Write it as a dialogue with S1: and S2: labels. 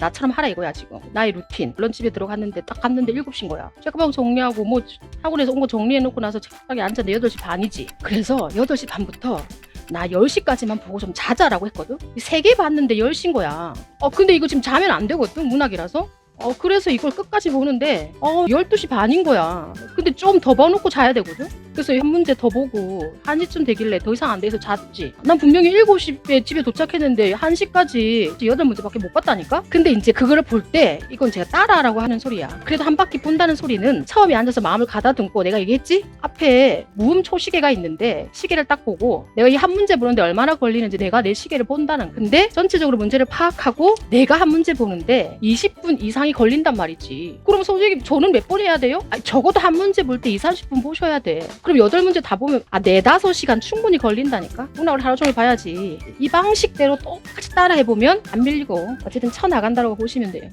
S1: 나처럼 하라 이거야 지금. 나의 루틴. 물론 집에 들어갔는데 딱 갔는데 7시인 거야. 책가방 정리하고 뭐 학원에서 온 거 정리해놓고 나서 책상에 앉았는데 8시 반이지. 그래서 8시 반부터 나 10시까지만 보고 좀 자자라고 했거든? 세개 봤는데 10시인 거야. 어 근데 이거 지금 자면 안 되거든 문학이라서 어 그래서 이걸 끝까지 보는데 어 12시 반인 거야. 근데 좀 더 봐놓고 자야 되거든? 그래서 한 문제 더 보고 1시쯤 되길래 더 이상 안 돼서 잤지. 난 분명히 7시에 집에 도착했는데 1시까지 8문제밖에 못 봤다니까? 근데 이제 그거를 볼 때 이건 제가 따라하라고 하는 소리야. 그래도 한 바퀴 본다는 소리는 처음에 앉아서 마음을 가다듬고 내가 얘기했지? 앞에 무음 초 시계가 있는데 시계를 딱 보고 내가 이 한 문제 보는데 얼마나 걸리는지 내가 내 시계를 본다는. 근데 전체적으로 문제를 파악하고 내가 한 문제 보는데 20분 이상 이 걸린단 말이지. 그럼 솔직히 저는 몇 번 해야 돼요? 아니, 적어도 한 문제 볼 때 2, 30분 보셔야 돼. 그럼 여덟 문제 다 보면 아, 네다섯 시간 충분히 걸린다니까? 문학을 하루 종일 봐야지. 이 방식대로 똑같이 따라 해보면 안 밀리고 어쨌든 쳐나간다고 보시면 돼요